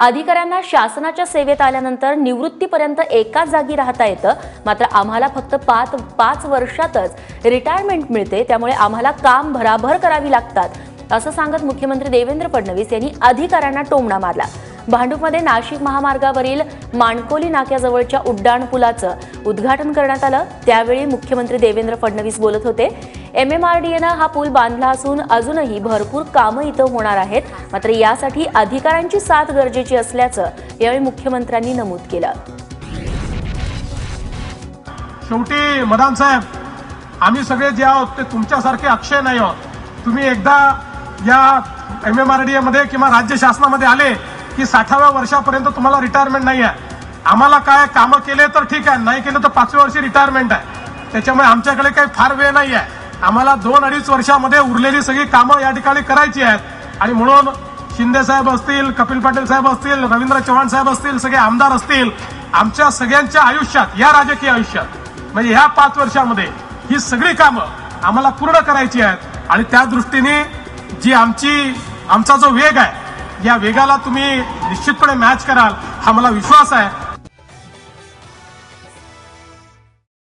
अधिकाऱ्यांना शासनाच्या सेवेत आल्यानंतर निवृत्तीपर्यंत एकाच जागी राहता येतं. मात्र आम्हाला फक्त पाच पाच वर्षातच रिटायरमेंट मिळते. त्यामुळे आम्हाला काम भराभर करावी लागतात. असं सांगत मुख्यमंत्री देवेंद्र फडणवीस यांनी अधिकाऱ्यांना टोमणा मारला. भांडूपमध्ये नाशिक महामार्गावरील माणकोली नाक्याजवळच्या उड्डाण पुलाचं उद्घाटन करण्यात आलं. त्यावेळी मुख्यमंत्री देवेंद्र फडणवीस बोलत होते. एम एम आर डी एनं हा पूल बांधला असून अजूनही भरपूर कामं इथं होणार आहेत. मात्र यासाठी अधिकाऱ्यांची साथ गरजेची असल्याचं यावेळी मुख्यमंत्र्यांनी नमूद केलं. शेवटी मदान साहेब आम्ही सगळे जे आहोत ते तुमच्यासारखे अक्षय नाही आहोत. तुम्ही एकदा या एम एम आर डी मध्ये किंवा राज्य शासनामध्ये आले की साठाव्या वर्षापर्यंत तुम्हाला रिटायरमेंट नाही आहे. आम्हाला काय कामं केले तर ठीक आहे नाही केलं तर पाचव्या वर्षी रिटायरमेंट आहे. त्याच्यामुळे आमच्याकडे काही फार वेळ नाही आहे. आम्हाला दोन अडीच वर्षामध्ये उरलेली सगळी कामं या ठिकाणी करायची आहेत. आणि म्हणून शिंदे साहेब असतील कपिल पाटील साहेब असतील रवींद्र चव्हाण साहेब असतील सगळे आमदार असतील आमच्या सगळ्यांच्या आयुष्यात या राजकीय आयुष्यात म्हणजे ह्या पाच वर्षामध्ये ही सगळी कामं आम्हाला पूर्ण करायची आहेत. आणि त्या दृष्टीने जी आमची आमचा जो वेग आहे या वेगाला तुम्ही निश्चितपणे मॅच कराल हा मला विश्वास आहे.